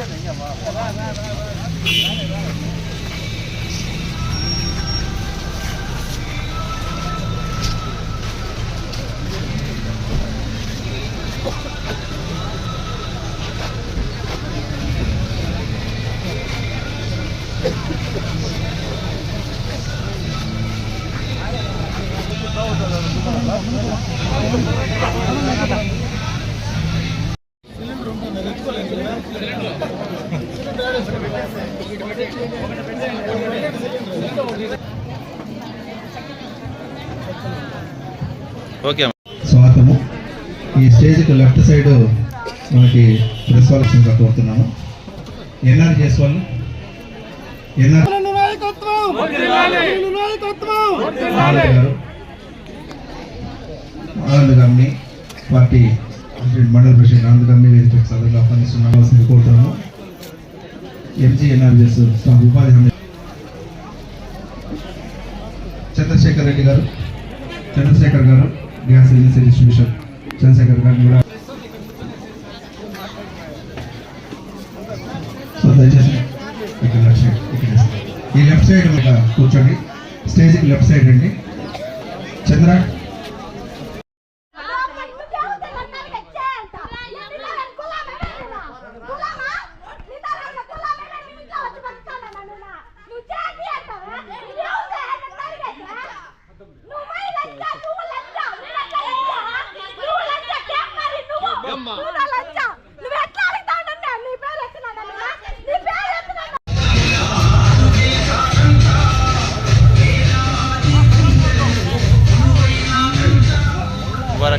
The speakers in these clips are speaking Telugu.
见了一下吗？来来来来来来来来来来来 ఓకే స్వాగతము. ఈ స్టేజ్కి లెఫ్ట్ సైడ్ మనకి ప్రెస్ వాళ్ళ కోరుతున్నాము. ఎన్ఆర్ చేసే వాళ్ళు ఎన్ఆర్ గారు ఆనంద్ గారిని పార్టీ ప్రెసిడెంట్ మండల ప్రెసిడెంట్ ఆనంద్ గారిని వేదిక సభలో ఆహ్వానిస్తున్నాము. కోరుతున్నాము. ఎంజీ ఎన్ఆర్ చేసు ఉపాధి హామీ. చంద్రశేఖర్ రెడ్డి గారు చంద్రశేఖర్ గారు గ్యాస్ ఏజెన్సీ డిస్ట్రిబ్యూషన్ చంద్రశేఖర్ గారిని కూడా సో దయచేసి ఇక్కడ లెఫ్ట్ సైడ్ ఇక్కడ ఈ లెఫ్ట్ సైడ్ కూర్చోండి. స్టేజ్కి లెఫ్ట్ సైడ్ రండి. చంద్ర. Agora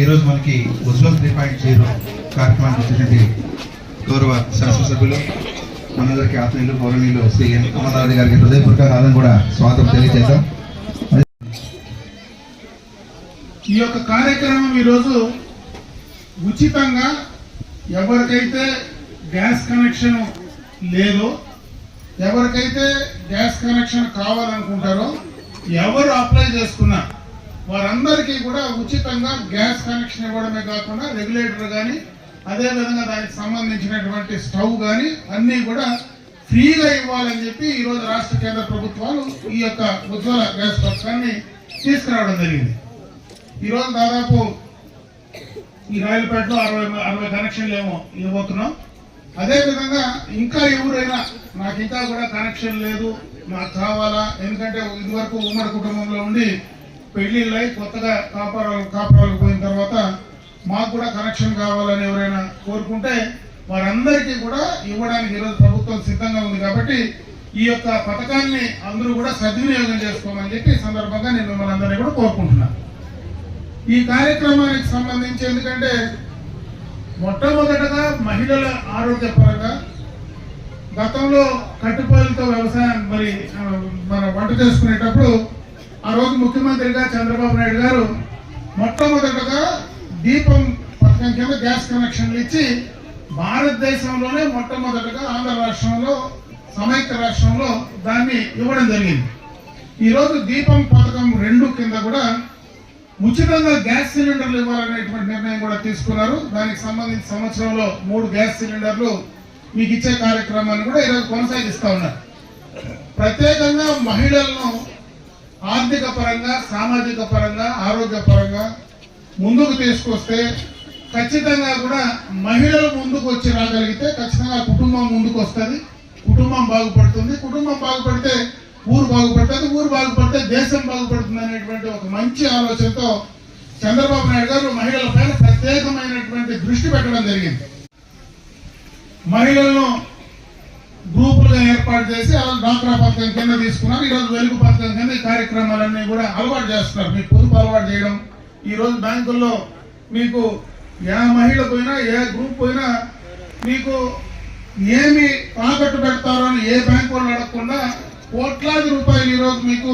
ఈరోజు మనకి ఉజ్వల్ త్రీ పాయింట్ జీరో కార్యక్రమానికి వచ్చినటువంటి గౌరవ శాసనసభ్యులు మనందరికీ ఆత్మీయులు గౌరవనీయులు శ్రీ ఎన్ అమర్నాథ్ గారికి హృదయపూర్వక రాధం కూడా స్వాగతం తెలియజేద్దాం. ఈ యొక్క కార్యక్రమం ఈరోజు ఉచితంగా ఎవరికైతే గ్యాస్ కనెక్షన్ లేదో ఎవరికైతే గ్యాస్ కనెక్షన్ కావాలనుకుంటారో ఎవరు అప్లై చేసుకున్నా వారందరికీ కూడా ఉచితంగా గ్యాస్ కనెక్షన్ ఇవ్వడమే కాకుండా రెగ్యులేటర్ కానీ అదేవిధంగా దానికి సంబంధించినటువంటి స్టవ్ కానీ అన్నీ కూడా ఫ్రీగా ఇవ్వాలని చెప్పి ఈరోజు రాష్ట్ర కేంద్ర ప్రభుత్వాలు ఈ యొక్క ఉజ్వల గ్యాస్ పథకాన్ని తీసుకురావడం జరిగింది. ఈరోజు దాదాపు ఈ రాయలపేటలో అరవై అరవై కనెక్షన్లు ఏమో ఇవ్వబోతున్నాం. అదే విధంగా ఇంకా ఎవరైనా నాకు ఇంకా కూడా కనెక్షన్ లేదు నాకు కావాలా? ఎందుకంటే ఇదివరకు ఉమ్మడి కుటుంబంలో ఉండి పెళ్ళిళ్ళై కొత్తగా కాపురాలు కాపురాలకు పోయిన తర్వాత మాకు కూడా కనెక్షన్ కావాలని ఎవరైనా కోరుకుంటే వారందరికీ కూడా ఇవ్వడానికి ఈరోజు ప్రభుత్వం సిద్ధంగా ఉంది కాబట్టి ఈ యొక్క పథకాన్ని అందరూ కూడా సద్వినియోగం చేసుకోమని చెప్పి సందర్భంగా నేను మిమ్మల్ని అందరినీ కూడా కోరుకుంటున్నాను. ఈ కార్యక్రమానికి సంబంధించి ఎందుకంటే మొట్టమొదటగా మహిళల ఆరోగ్యపరంగా గతంలో కట్టుపాలతో వ్యవసాయం మరి మన వంట చేసుకునేటప్పుడు ఆ రోజు ముఖ్యమంత్రిగా చంద్రబాబు నాయుడు గారు మొట్టమొదటగా దీపం పథకం కింద గ్యాస్ కనెక్షన్లు ఇచ్చి భారతదేశంలోనే మొట్టమొదటగా ఆంధ్ర రాష్ట్రంలో సమైక్య రాష్ట్రంలో దాన్ని ఇవ్వడం జరిగింది. ఈరోజు దీపం పథకం రెండు కింద కూడా ఉచితంగా గ్యాస్ సిలిండర్లు ఇవ్వాలనేటువంటి నిర్ణయం కూడా తీసుకున్నారు. దానికి సంబంధించి సంవత్సరంలో మూడు గ్యాస్ సిలిండర్లు మీకు ఇచ్చే కార్యక్రమాన్ని కూడా ఈరోజు కొనసాగిస్తూ ఉన్నారు. ప్రత్యేకంగా మహిళలను ఆర్థిక పరంగా సామాజిక పరంగా ఆరోగ్య పరంగా ముందుకు తీసుకొస్తే ఖచ్చితంగా కూడా మహిళలు ముందుకు వచ్చి రాగలిగితే ఖచ్చితంగా కుటుంబం ముందుకు వస్తుంది. కుటుంబం బాగుపడుతుంది. కుటుంబం బాగుపడితే ఊరు బాగుపడుతుంది. ఊరు బాగుపడితే దేశం బాగుపడుతుంది అనేటువంటి ఒక మంచి ఆలోచనతో చంద్రబాబు నాయుడు గారు మహిళల పైన ప్రత్యేకమైనటువంటి దృష్టి పెట్టడం జరిగింది. మహిళలను గ్రూపులుగా ఏర్పాటు చేసి అలా డాక్రా పథకం కింద తీసుకున్నారు. ఈరోజు వెలుగు పథకం కింద ఈ కార్యక్రమాలన్నీ కూడా అలవాటు చేస్తున్నారు. మీకు పొదుపు అలవాటు చేయడం. ఈరోజు బ్యాంకుల్లో మీకు ఏ మహిళ పోయినా ఏ గ్రూప్ పోయినా మీకు ఏమి తాకట్టు పెడతారో అని ఏ బ్యాంకు వాళ్ళు అడగకుండా కోట్లాది రూపాయలు ఈరోజు మీకు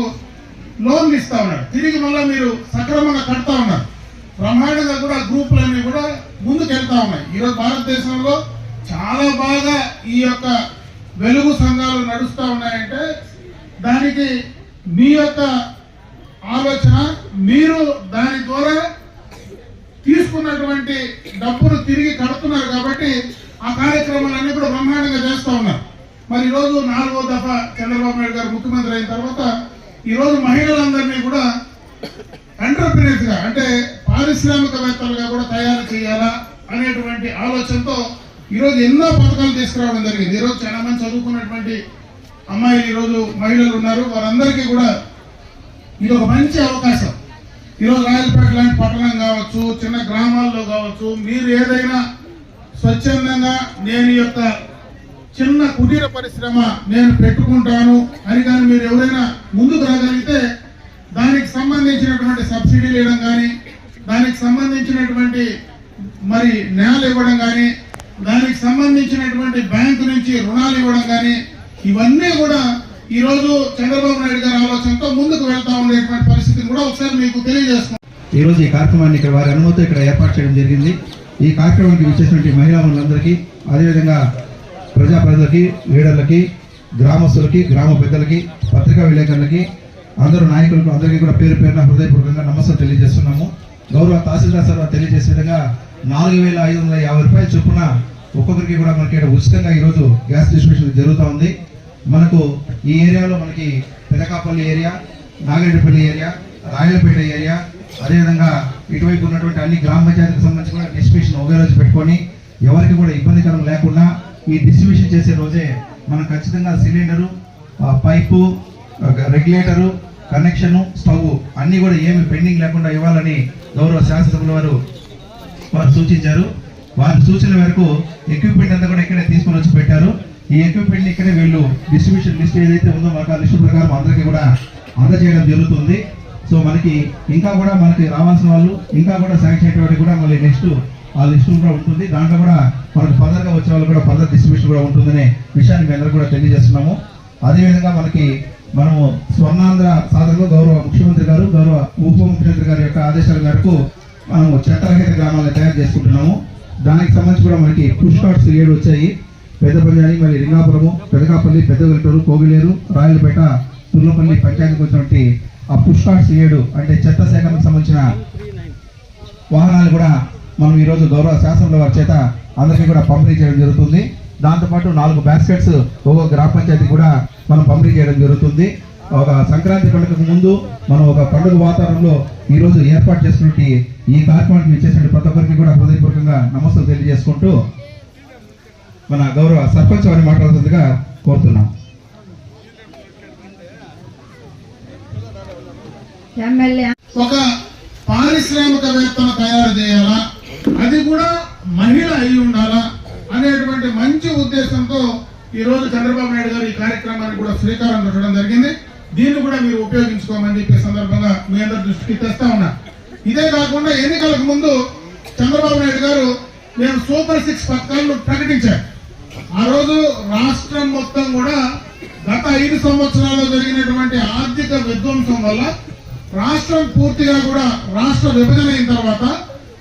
లోన్లు ఇస్తా ఉన్నారు. తిరిగి మళ్ళీ మీరు సక్రమంగా కడతా ఉన్నారు. బ్రహ్మాండంగా కూడా గ్రూపులన్నీ కూడా ముందుకు వెళ్తా ఉన్నాయి. ఈరోజు భారతదేశంలో చాలా బాగా ఈ యొక్క వెలుగు సంఘాలు నడుస్తూ ఉన్నాయంటే దానికి మీ యొక్క ఆలోచన మీరు దాని ద్వారా తీసుకున్నటువంటి డబ్బును తిరిగి కడుతున్నారు కాబట్టి ఆ కార్యక్రమాలన్నీ కూడా బ్రహ్మాండంగా చేస్తూ ఉన్నారు. మరి ఈరోజు నాలుగో దఫా చంద్రబాబు నాయుడు గారు ముఖ్యమంత్రి అయిన తర్వాత ఈరోజు మహిళలందరినీ కూడా ఎంటర్ప్రినర్స్గా అంటే పారిశ్రామికవేత్తలుగా కూడా తయారు చేయాలా అనేటువంటి ఆలోచనతో ఈరోజు ఎన్నో పథకాలు తీసుకురావడం జరిగింది. ఈరోజు చాలా మంది చదువుకున్నటువంటి అమ్మాయిలు ఈరోజు మహిళలు ఉన్నారు. వారందరికీ కూడా ఇది ఒక మంచి అవకాశం. ఈరోజు రాయలపేట లాంటి పట్టణం కావచ్చు చిన్న గ్రామాల్లో కావచ్చు మీరు ఏదైనా స్వచ్ఛందంగా నేను ఈ యొక్క చిన్న కుటీర పరిశ్రమ నేను పెట్టుకుంటాను అని కానీ మీరు ఎవరైనా ముందుకు రాగలిగితే దానికి సంబంధించినటువంటి సబ్సిడీలు ఇవ్వడం కానీ దానికి సంబంధించినటువంటి మరి నేల ఇవ్వడం కానీ దానికి సంబంధించినటువంటి బ్యాంకు నుంచి రుణాలు ఇవ్వడం కానీ ఇవన్నీ కూడా ఈ రోజు చంద్రబాబు నాయుడు గారి ఆలోచనతో ముందుకు వెళ్తా ఉండేటువంటి పరిస్థితిని కూడా ఒకసారి మీకు తెలియజేస్తాం ఈ రోజు ఈ కార్యక్రమాన్ని ఇక్కడ వారి అనుమతి ఇక్కడ ఏర్పాటు చేయడం జరిగింది. ఈ కార్యక్రమానికి వచ్చేసినటువంటి మహిళా మనులందరికీ అదేవిధంగా ప్రజాప్రతినిధులకి లీడర్లకి గ్రామస్తులకి గ్రామ పెద్దలకి పత్రికా విలేకరులకి అందరూ నాయకులకు అందరికీ కూడా పేరు పేరున హృదయపూర్వకంగా నమస్కారం తెలియజేస్తున్నాము. గౌరవ తహసీల్దార్ సార్ తెలియజేసే విధంగా నాలుగు వేల ఐదు వందల యాభై రూపాయలు చొప్పున ఒక్కొక్కరికి కూడా మనకి ఇక్కడ ఉచితంగా ఈరోజు గ్యాస్ డిస్ట్రిబ్యూషన్ జరుగుతూ ఉంది. మనకు ఈ ఏరియాలో మనకి Pedakapalli area Nagareddipalli area Rayalapeta area అదేవిధంగా ఇటువైపు ఉన్నటువంటి అన్ని గ్రామ పంచాయతీలకు సంబంధించి కూడా డిస్ట్రిబ్యూషన్ ఒకే రోజు పెట్టుకొని ఎవరికి కూడా ఇబ్బందికరం లేకుండా ఈ డిస్ట్రిబ్యూషన్ చేసే రోజే మనం ఖచ్చితంగా cylinder pipe regulator connection stove అన్నీ కూడా ఏమి పెండింగ్ లేకుండా ఇవ్వాలని గౌరవ శాసనసభల వారు వారు సూచించారు. వారి సూచన మేరకు ఎక్విప్మెంట్ అంతా కూడా ఇక్కడే తీసుకొని వచ్చి పెట్టారు. ఈ ఎక్విప్మెంట్ ఇక్కడే వీళ్ళు డిస్ట్రిబ్యూషన్ లిస్ట్ ఏదైతే ఉందో మనకు ఆ లిస్టు ప్రకారం అందరికీ కూడా అందజేయడం జరుగుతుంది. సో మనకి ఇంకా కూడా మనకి రావాల్సిన వాళ్ళు ఇంకా కూడా శాంక్షన్ అయ్యేటువంటి కూడా మళ్ళీ నెక్స్ట్ ఆ లిస్టు కూడా ఉంటుంది. దాంట్లో కూడా మనకు ఫర్దర్గా వచ్చే వాళ్ళు కూడా ఫర్దర్ డిస్ట్రిబ్యూషన్ కూడా ఉంటుందనే విషయాన్ని మేము అందరూ కూడా తెలియజేస్తున్నాము. అదేవిధంగా మనకి మనము స్వర్ణాంధ్ర సాధనలో గౌరవ ముఖ్యమంత్రి గారు గౌరవ ఉప ముఖ్యమంత్రి గారి యొక్క ఆదేశాల మేరకు మనము చట్టరహిత గ్రామాలను తయారు చేసుకుంటున్నాము. దానికి సంబంధించి కూడా మనకి పుష్ కార్డ్స్ ఏడు వచ్చాయి. పెద్ద పంజాలి మరి లింగాపురము పెదకాపల్లి పెద్ద వెలుటూరు కోగిలేరు రాయలపేట తుర్లపల్లి పంచాయతీకి వచ్చినటువంటి ఆ పుష్ కార్డ్స్ ఏడు అంటే చెత్త సేకరణకు సంబంధించిన వాహనాలు కూడా మనం ఈరోజు గౌరవ శాసనంలో వారి చేత అందరికీ కూడా పంపిణీ చేయడం జరుగుతుంది. దాంతోపాటు నాలుగు బాస్కెట్స్ ఒక్కో గ్రామ పంచాయతీ కూడా మనం పంపిణీ చేయడం జరుగుతుంది. ఒక సంక్రాంతి పండుగకు ముందు మనం ఒక పండుగ వాతావరణంలో ఈరోజు ఏర్పాటు చేసినటువంటి ఈ కార్యక్రమానికి ఇచ్చేసిన ప్రతి ఒక్కరికి కూడా హృదయపూర్వకంగా నమస్కారం తెలియజేసుకుంటూ మన గౌరవ సర్పంచ్ వారిని మాట్లాడుతుందిగా కోరుతున్నాం. ఒక పారిశ్రామికవేత్తను తయారు చేయాలా? అది కూడా మహిళ అయి ఉండాలా? అనేటువంటి మంచి ఉద్దేశంతో ఈ రోజు చంద్రబాబు నాయుడు గారు ఈ కార్యక్రమానికి కూడా శ్రీకారం చుట్టడం జరిగింది. దీన్ని కూడా మీరు ఉపయోగించుకోమని చెప్పే సందర్భంగా మీ అందరి దృష్టికి తెస్తా ఉన్నా. ఇదే కాకుండా ఎన్నికలకు ముందు చంద్రబాబు నాయుడు గారు నేను సూపర్ సిక్స్ పథకాలను ప్రకటించారు. ఆ రోజు రాష్ట్రం మొత్తం కూడా గత ఐదు సంవత్సరాల్లో జరిగినటువంటి ఆర్థిక విధ్వంసం వల్ల రాష్ట్రం పూర్తిగా కూడా రాష్ట్ర విభజన అయిన తర్వాత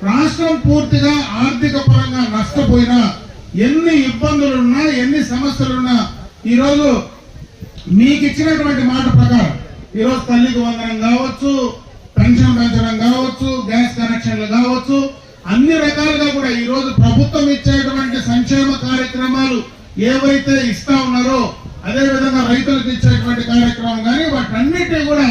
రాష్ట్రం పూర్తిగా ఆర్థిక పరంగా నష్టపోయినా ఎన్ని ఇబ్బందులున్నా ఎన్ని సమస్యలున్నా ఈరోజు మీకు ఇచ్చినటువంటి మాట ప్రకారం ఈరోజు తల్లికి వందనం కావచ్చు పెన్షన్ పెంచడం కావచ్చు గ్యాస్ కనెక్షన్లు కావచ్చు అన్ని రకాలుగా కూడా ఈరోజు ప్రభుత్వం ఇచ్చేటువంటి సంక్షేమ కార్యక్రమాలు ఏవైతే ఇస్తా ఉన్నారో అదే విధంగా రైతులకు ఇచ్చేటువంటి కార్యక్రమం కానీ వాటన్నిటిని కూడా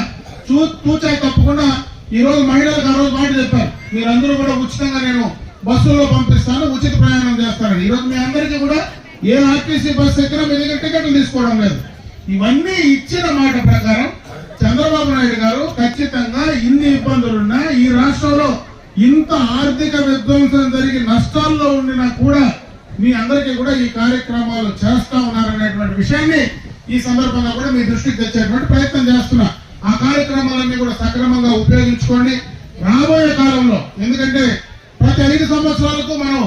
చూ తూచా తప్పకుండా ఈరోజు మహిళలకు ఆ రోజు మాట చెప్పారు. మీరందరూ కూడా ఉచితంగా నేను బస్సుల్లో పంపిస్తాను ఉచిత ప్రయాణం చేస్తాను ఈ రోజు మీ అందరికీ కూడా ఏ ఆర్టీసీ బస్సు ఎక్కినా మీ దగ్గర టికెట్లు తీసుకోవడం లేదు. ఇవన్నీ ఇచ్చిన మాట ప్రకారం చంద్రబాబు నాయుడు గారు ఖచ్చితంగా ఇన్ని ఇబ్బందులున్నా ఈ రాష్ట్రంలో ఇంత ఆర్థిక విధ్వంసం జరిగి నష్టాల్లో ఉండినా కూడా మీ అందరికీ కూడా ఈ కార్యక్రమాలు చేస్తా ఉన్నారనేటువంటి విషయాన్ని ఈ సందర్భంగా కూడా మీ దృష్టికి తెచ్చేటువంటి ప్రయత్నం చేస్తున్నా. ఆ కార్యక్రమాలన్నీ కూడా సక్రమంగా ఉపయోగించుకోండి. రాబోయే కాలంలో ఎందుకంటే ప్రతి ఐదు సంవత్సరాలకు మనం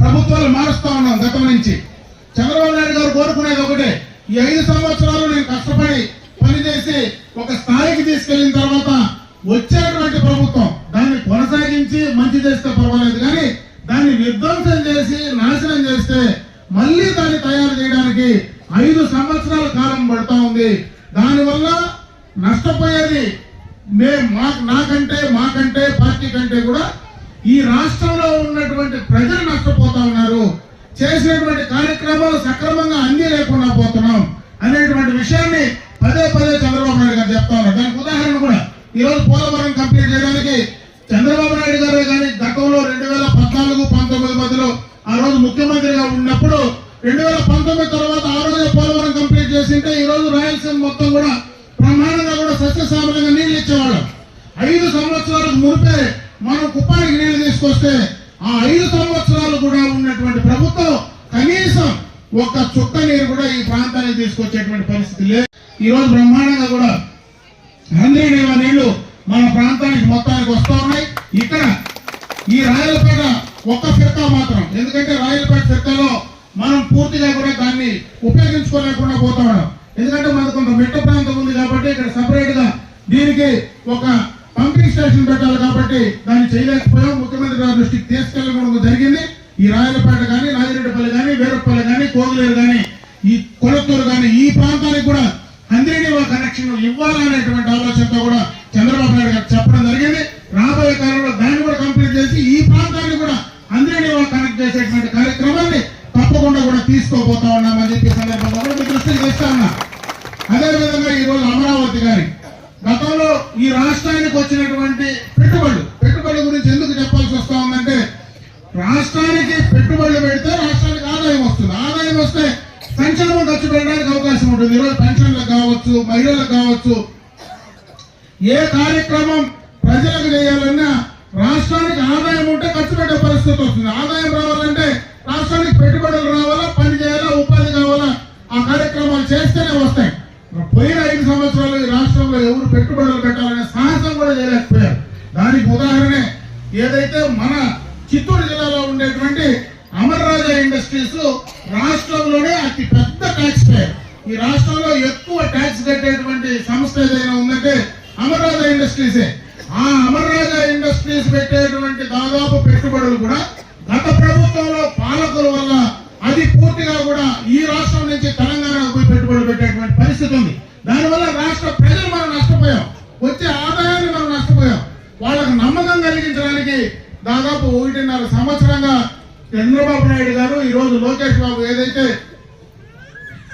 ప్రభుత్వాలు మారుస్తా ఉన్నాం గతం నుంచి. చంద్రబాబు నాయుడు గారు కోరుకునేది ఒకటే ఈ ఐదు సంవత్సరాలు నేను కష్టపడి పనిచేసి ఒక స్థాయికి తీసుకెళ్ళిన తర్వాత వచ్చేటువంటి ప్రభుత్వం దాన్ని కొనసాగించి మంచి చేస్తే పర్వాలేదు కానీ దాన్ని విధ్వంసం చేసి నాశనం చేస్తే మళ్ళీ దాన్ని తయారు చేయడానికి ఐదు సంవత్సరాల కాలం పడుతూ ఉంది. దానివల్ల నష్టపోయేది మే మా నాకంటే మాకంటే పార్టీ కంటే కూడా ఈ రాష్ట్రంలో ఉన్నటువంటి ప్రజలు నష్టపోతా ఉన్నారు. చేసినటువంటి కార్యక్రమాలు సక్రమంగా అంది లేకుండా పోతున్నాం అనేటువంటి విషయాన్ని పదే పదే చంద్రబాబు నాయుడు గారు చెప్తా ఉన్నారు. దానికి ఉదాహరణ కూడా ఈ రోజు పోలవరం కంప్లీట్ చేయడానికి చంద్రబాబు నాయుడు గారే కానీ గతంలో రెండు వేల పద్నాలుగు పంతొమ్మిది మధ్యలో ఆ రోజు ముఖ్యమంత్రిగా ఉన్నప్పుడు రెండు వేల పంతొమ్మిది తర్వాత ఆ రోజే పోలవరం కంప్లీట్ చేసింటే ఈ రోజు రాయలసీమ మొత్తం కూడా బ్రహ్మాండంగా కూడా సస్యశామలంగా నీళ్ళు ఇచ్చేవాళ్ళం. ఐదు సంవత్సరాలకు మునిపే మనం కుప్పానికి నీళ్ళు తీసుకొస్తే ఆ ఐదు సంవత్సరాలు కూడా ఉన్నటువంటి ప్రభుత్వం కనీసం ఒక్క చుక్క నీరు కూడా ఈ ప్రాంతానికి తీసుకొచ్చేటువంటి పరిస్థితి లేదు. ఈ రోజు బ్రహ్మాండంగా కూడా హంద్రీ నీళ్ళ నీళ్ళు మన ప్రాంతానికి మొత్తానికి వస్తూ ఉన్నాయి. ఇక్కడ ఈ రాయలపేట ఒక్క ఫిర్కా మాత్రం ఎందుకంటే రాయలపేట ఫిర్కాలో మనం పూర్తిగా కూడా దాన్ని ఉపయోగించుకోలేకుండా పోతా ఉన్నాం. ఎందుకంటే మనకు కొంత మెట్ట ప్రాంతం ఉంది కాబట్టి ఇక్కడ సపరేట్గా దీనికి ఒక పంపింగ్ స్టేషన్ పెట్టాలి కాబట్టి దాన్ని చేయలేకపోయాం. ముఖ్యమంత్రి గారి దృష్టికి తీసుకెళ్ళడం జరిగింది. ఈ రాయలపేట కానీ నాగిరెడ్డిపల్లి కానీ వీరపల్లి కానీ కోగిలేరు కానీ ఈ కొలత్తూరు కానీ ఈ ప్రాంతానికి కూడా హంద్రీనివా ఇవ్వాలనేటువంటి ఆలోచనతో కూడా పరిస్థితి వస్తుంది. ఆదాయం రావాలంటే రాష్ట్రానికి పెట్టుబడులు రావాలి. దానివల్ల రాష్ట్ర ప్రజలు మనం నష్టపోయాం. వచ్చే ఆదాయాన్ని మనం నష్టపోయాం. వాళ్ళకు నమ్మకం కలిగించడానికి దాదాపు ఒకటిన్నర సంవత్సరంగా చంద్రబాబు నాయుడు గారు ఈరోజు లోకేష్ బాబు ఏదైతే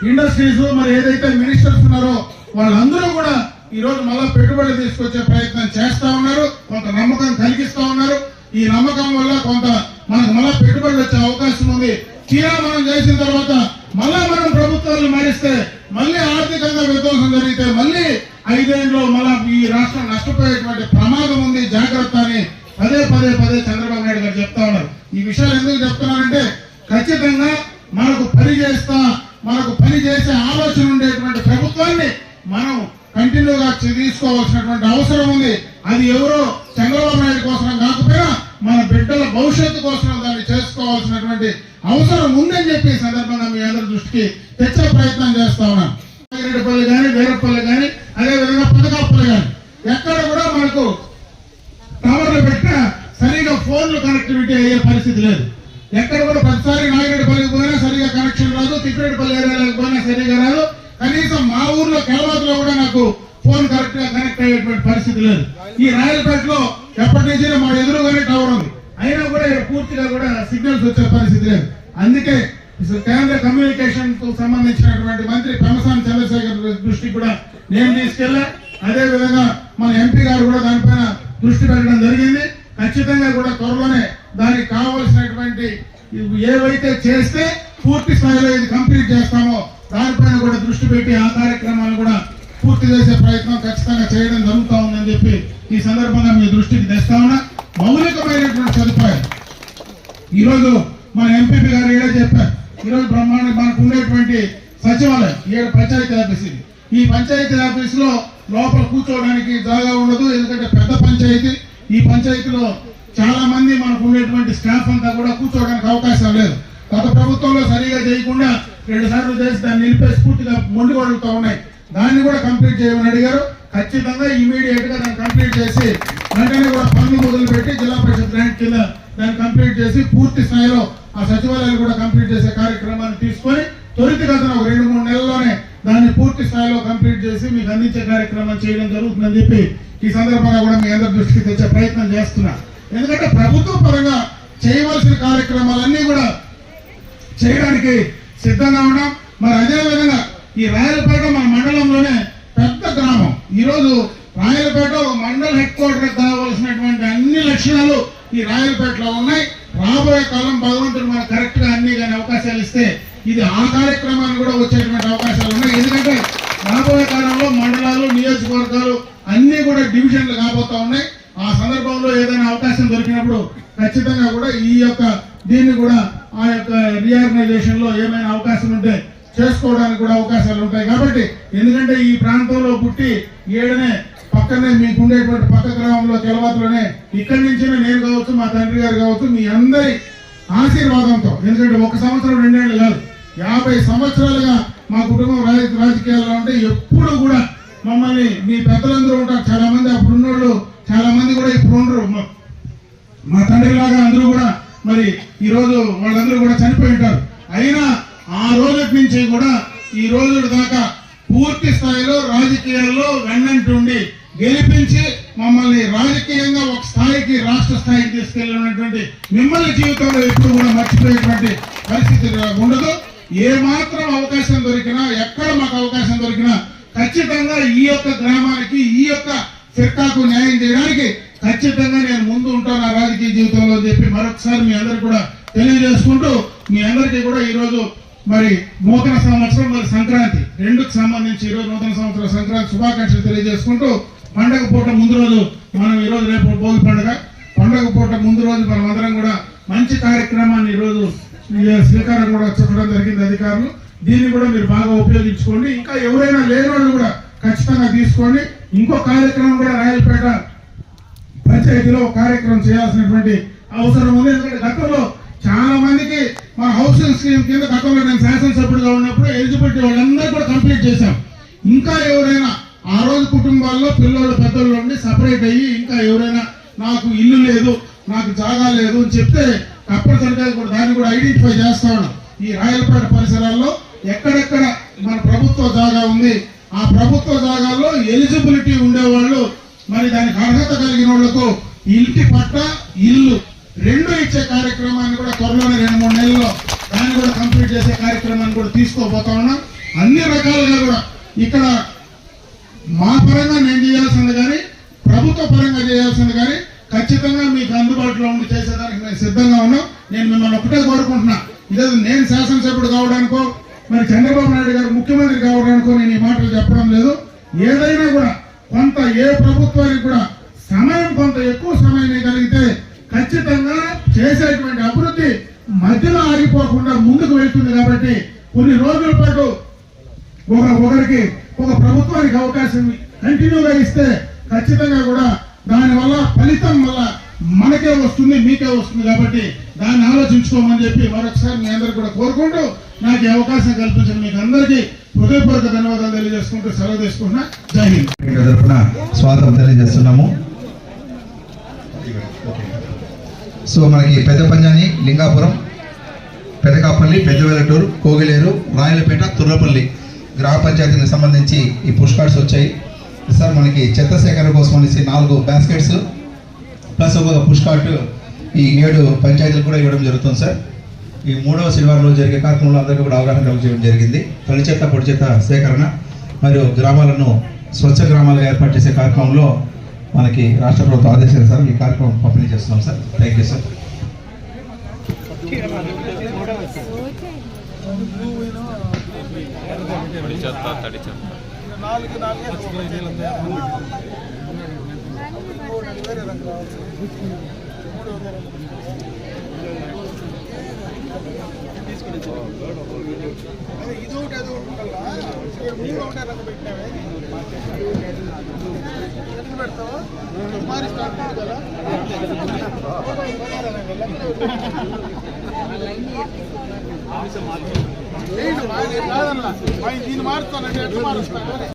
ఇండస్ట్రీస్ మరి ఏదైతే మినిస్టర్స్ ఉన్నారో వాళ్ళందరూ కూడా ఈరోజు మళ్ళీ పెట్టుబడి తీసుకొచ్చే ప్రయత్నం చేస్తూ ఉన్నారు. కొంత నమ్మకం కలిగిస్తూ ఉన్నారు. ఈ నమ్మకం వల్ల కొంత మనకు మళ్ళా పెట్టుబడులు వచ్చే అవకాశం ఉంది. తీరా మనం చేసిన తర్వాత మళ్ళా మనం ప్రభుత్వాలు మారిస్తే మళ్ళీ ఆర్థికంగా విధ్వంసం జరిగితే మళ్ళీ ఐదేళ్ళలో మళ్ళా ఈ రాష్ట్రం నష్టపోయేటువంటి ప్రమాదం ఉంది జాగ్రత్త అని పదే పదే పదే చంద్రబాబు నాయుడు గారు చెప్తా ఉన్నారు. ఈ విషయాలు ఎందుకు చెప్తున్నానంటే ఖచ్చితంగా మనకు పని చేస్తా మనకు పని చేసే ఆలోచన ఉండేటువంటి ప్రభుత్వాన్ని మనం కంటిన్యూగా తీసుకోవాల్సినటువంటి అవసరం ఉంది అది ఎవరో చంద్రబాబు నాయుడు కోసం కాకపోయినా మన బిడ్డల భవిష్యత్తు కోసం దాన్ని చేసుకోవాల్సినటువంటి అవసరం ఉందని చెప్పి ఈ సందర్భంగా మీ అందరి దృష్టికి తెచ్చే ప్రయత్నం చేస్తా ఉన్నాను నాగిరెడ్డిపల్లి కానీ వీరపల్లి కానీ అదేవిధంగా పథకాపల్లి కానీ ఎక్కడ కూడా మనకు టవర్లు పెట్టినా సరిగా ఫోన్లు కనెక్టివిటీ అయ్యే పరిస్థితి లేదు ఎక్కడ కూడా ప్రతిసారి నాగిరెడ్డిపల్లికి పోయినా సరిగా కనెక్షన్ రాదు తిప్పిరెడ్డిపల్లి ఏరియాలకు పోయినా సరిగా రాదు కనీసం మా ఊర్లో కెలవాతులో కూడా నాకు ఫోన్ కరెక్ట్గా కనెక్ట్ అయ్యేటువంటి పరిస్థితి లేదు ఈ లో ఎప్పటి నుంచి మా ఎదురుగానే టవర్ ఉంది. అయినా కూడా పూర్తిగా కూడా సిగ్నల్స్ వచ్చే పరిస్థితి లేదు. అందుకే కేంద్ర కమ్యూనికేషన్కు సంబంధించినటువంటి మంత్రి పెమసాని చంద్రశేఖర్ దృష్టికి కూడా నేను తీసుకెళ్ళా అదే విధంగా మన ఎంపీ గారు కూడా దానిపైన దృష్టి పెట్టడం జరిగింది. ఖచ్చితంగా కూడా త్వరలోనే దానికి కావలసినటువంటి ఏవైతే చేస్తే పూర్తి స్థాయిలో ఇది కంప్లీట్ చేస్తామో దానిపైన కూడా దృష్టి పెట్టి ఆ కార్యక్రమాలు కూడా పూర్తి చేసే ప్రయత్నం ఖచ్చితంగా చేయడం జరుగుతూ ఉందని చెప్పి ఈ సందర్భంగా మీ దృష్టికి తెస్తా ఉన్నా. మౌలికమైనటువంటి సదుపాయం ఈరోజు మన ఎంపీపీ గారు ఏదో చెప్పారు. ఈరోజు బ్రహ్మాండ మనకు ఉండేటువంటి సచివాలయం ఏడు పంచాయతీ ఆఫీస్ ఇది ఈ పంచాయతీ ఆఫీస్లో లోపల కూర్చోవడానికి జాగా ఉండదు ఎందుకంటే పెద్ద పంచాయతీ. ఈ పంచాయతీలో చాలా మంది మనకు ఉండేటువంటి స్టాఫ్ అంతా కూడా కూర్చోవడానికి అవకాశం లేదు. గత ప్రభుత్వంలో సరిగా చేయకుండా రెండు సార్లు చేసి దాన్ని నిలిపేసి పూర్తిగా మొండిగొడుగుతూ ఉన్నాయి. దాన్ని కూడా కంప్లీట్ చేయమని అడిగారు. ఖచ్చితంగా ఇమీడియట్గా దాన్ని కంప్లీట్ చేసి వెంటనే కూడా పనులు మొదలు పెట్టి జిల్లా పరిషత్ గ్రాంట్ కింద దాన్ని కంప్లీట్ చేసి పూర్తి స్థాయిలో ఆ సచివాలయాలు కూడా కంప్లీట్ చేసే కార్యక్రమాన్ని తీసుకొని త్వరితగతిన ఒక రెండు మూడు నెలల్లోనే దాన్ని పూర్తి స్థాయిలో కంప్లీట్ చేసి మీకు అందించే కార్యక్రమం చేయడం జరుగుతుందని చెప్పి ఈ సందర్భంగా కూడా మీ అందరి దృష్టికి తెచ్చే ప్రయత్నం చేస్తున్నా. ఎందుకంటే ప్రభుత్వ పరంగా చేయవలసిన కార్యక్రమాలన్నీ కూడా చేయడానికి సిద్ధంగా ఉన్నాం. మరి అదేవిధంగా ఈ రాయలపేట మన మండలంలోనే పెద్ద గ్రామం. ఈరోజు రాయలపేట ఒక మండల హెడ్ క్వార్టర్ కావాల్సినటువంటి అన్ని లక్షణాలు ఈ రాయలపేటలో ఉన్నాయి. రాబోయే కాలం భగవంతుడు మనకు కరెక్ట్గా అన్ని కానీ అవకాశాలు ఇస్తే ఇది ఆ కార్యక్రమాన్ని కూడా వచ్చేటువంటి అవకాశాలు ఉన్నాయి. ఎందుకంటే రాబోయే కాలంలో మండలాలు నియోజకవర్గాలు అన్నీ కూడా డివిజన్లు కాబోతా ఉన్నాయి. ఆ సందర్భంలో ఏదైనా అవకాశం దొరికినప్పుడు ఖచ్చితంగా కూడా ఈ యొక్క దీన్ని కూడా ఆ యొక్క రీఆర్గనైజేషన్లో ఏమైనా అవకాశం ఉంటే చేసుకోవడానికి కూడా అవకాశాలు ఉంటాయి కాబట్టి ఎందుకంటే ఈ ప్రాంతంలో పుట్టి ఏడనే పక్కనే మీకు ఉండేటువంటి పక్క గ్రామంలో తెలవాతలోనే ఇక్కడి నుంచి నేను కావచ్చు మా తండ్రి గారు కావచ్చు మీ అందరి ఆశీర్వాదంతో ఎందుకంటే ఒక సంవత్సరం రెండేళ్ళు కాదు యాభై సంవత్సరాలుగా మా కుటుంబం రాజ రాజకీయాల్లో ఉంటే ఎప్పుడు కూడా మమ్మల్ని మీ పెద్దలందరూ ఉంటారు చాలా మంది అప్పుడు ఉన్నోళ్ళు చాలా మంది కూడా ఇప్పుడు ఉండరు. మా- మా తండ్రి లాగా అందరూ కూడా మరి ఈరోజు వాళ్ళందరూ కూడా చనిపోయి ఉంటారు. అయినా ఆ రోజు నుంచి కూడా ఈ రోజు దాకా పూర్తి స్థాయిలో రాజకీయాల్లో వెన్నంటుండి గెలిపించి మమ్మల్ని రాజకీయంగా ఒక స్థాయికి రాష్ట్ర స్థాయికి తీసుకెళ్ళినటువంటి మిమ్మల్ని జీవితంలో ఎప్పుడు కూడా మర్చిపోయేటువంటి పరిస్థితి ఉండదు. ఏ మాత్రం అవకాశం దొరికినా ఎక్కడ మాకు అవకాశం దొరికినా ఖచ్చితంగా ఈ యొక్క గ్రామానికి ఈ యొక్క ఫిర్కాకు న్యాయం చేయడానికి ఖచ్చితంగా నేను ముందు ఉంటాను ఆ రాజకీయ జీవితంలో అని చెప్పి మరొకసారి మీ అందరికి కూడా తెలియజేసుకుంటూ మీ అందరికీ కూడా ఈ రోజు మరి నూతన సంవత్సరం మరి సంక్రాంతి రెండుకు సంబంధించి ఈ రోజు నూతన సంవత్సరం సంక్రాంతి చేసుకుంటూ పండగ పూట ముందు రోజు మనం ఈ రోజు రేపు భోగి పండుగ. పండగ పూట ముందు రోజు మనం అందరం కూడా మంచి కార్యక్రమాన్ని ఈరోజు శ్రీకారం కూడా చుట్టడం జరిగింది అధికారులు. దీన్ని కూడా మీరు బాగా ఉపయోగించుకోండి. ఇంకా ఎవరైనా లేని వాళ్ళు కూడా ఖచ్చితంగా తీసుకోండి. ఇంకో కార్యక్రమం కూడా రాయలపేట పంచాయతీలో కార్యక్రమం చేయాల్సినటువంటి అవసరం ఉంది. ఎందుకంటే గతంలో చాలా మందికి మా హౌసింగ్ స్కీమ్ కింద గతంలో నేను శాసనసభ్యుడిగా ఉన్నప్పుడు ఎలిజిబిలిటీ వాళ్ళందరూ కూడా కంప్లీట్ చేశాం. ఇంకా ఎవరైనా ఆ రోజు కుటుంబాల్లో పిల్లలు పెద్దలు ఉండి సపరేట్ అయ్యి ఇంకా ఎవరైనా నాకు ఇల్లు లేదు నాకు జాగా లేదు అని చెప్తే తప్పనిసరిగా కూడా దాన్ని కూడా ఐడెంటిఫై చేస్తా ఉన్నాం. ఈ రాయలపేట పరిసరాల్లో ఎక్కడెక్కడ మన ప్రభుత్వ జాగా ఉంది ఆ ప్రభుత్వ జాగాల్లో ఎలిజిబిలిటీ ఉండేవాళ్ళు మరి దానికి అర్హత కలిగిన వాళ్ళకు ఇంటి పట్ట ఇల్లు రెండు ఇచ్చే కార్యక్రమాన్ని కూడా త్వరలోనే రెండు మూడు నెలల్లో దాన్ని కూడా కంప్లీట్ చేసే కార్యక్రమాన్ని కూడా తీసుకోబోతా ఉన్నాం. అన్ని రకాలుగా కూడా ఇక్కడ మా పరంగా నేను చేయాల్సింది కానీ ప్రభుత్వ పరంగా చేయాల్సింది కానీ ఖచ్చితంగా మీకు అందుబాటులో ఉండి చేసేదానికి నేను సిద్ధంగా ఉన్నాం నేను మిమ్మల్ని ఒకటే కోరుకుంటున్నా. ఇదే నేను శాసనసభ్యుడు కావడానికో మరి చంద్రబాబు నాయుడు గారు ముఖ్యమంత్రి కావడానికో నేను ఈ మాటలు చెప్పడం లేదు. ఏదైనా కూడా కొంత ఏ ప్రభుత్వానికి కూడా సమయం కొంత ఎక్కువ సమయం కలిగితే ఖచ్చితంగా చేసేటువంటి అభివృద్ధి మధ్యలో ఆగిపోకుండా ముందుకు వెళ్తుంది కాబట్టి కొన్ని రోజుల పాటు ఒక ఒకరికి ఒక ప్రభుత్వానికి అవకాశం కంటిన్యూగా ఇస్తే ఖచ్చితంగా కూడా దాని వల్ల ఫలితం వల్ల మనకే వస్తుంది మీకే వస్తుంది కాబట్టి దాన్ని ఆలోచించుకోమని చెప్పి మరొకసారి మీ అందరూ కూడా కోరుకుంటూ నాకు అవకాశం కల్పించిన మీకు అందరికీ హృదయపూర్వక ధన్యవాదాలు తెలియజేసుకుంటూ సెలవు తీసుకుంటున్నా. జై హింద్. తరఫున స్వాగతం తెలియజేస్తున్నాము. సో మనకి పెద్ద పంజాని లింగాపురం పెదకాపల్లి పెద్దవెల్లటూరు కోగిలేరు రాయలపేట తుర్రపల్లి. గ్రామ పంచాయతీకి సంబంధించి ఈ పుష్ కార్డ్స్ వచ్చాయి. సార్ మనకి చెత్త సేకరణ కోసం అనేసి నాలుగు బాస్కెట్స్ ప్లస్ ఒక పుష్ కార్ట్ ఈ ఏడు పంచాయతీలు కూడా ఇవ్వడం జరుగుతుంది సార్. ఈ మూడవ శనివారంలో జరిగే కార్యక్రమంలో అందరికీ కూడా అవగాహన చేయడం జరిగింది. తొలి చెత్త పొడి చెత్త సేకరణ మరియు గ్రామాలను స్వచ్ఛ గ్రామాలుగా ఏర్పాటు చేసే కార్యక్రమంలో మనకి రాష్ట్ర ప్రభుత్వం ఆదేశాలు సార్ ఈ కార్యక్రమం పంపిణీ చేస్తున్నాం సార్. థ్యాంక్ యూ సార్ పొడి చెత్త తడి చెత్త ఇది ఒకటి అది ఒకటి మూడు ఒకటే రంగు పెట్టినావే. ఎందుకు పెడతావు? కదా? దీన్ని మారుస్తానంటే ఎట్లా మారుస్తాను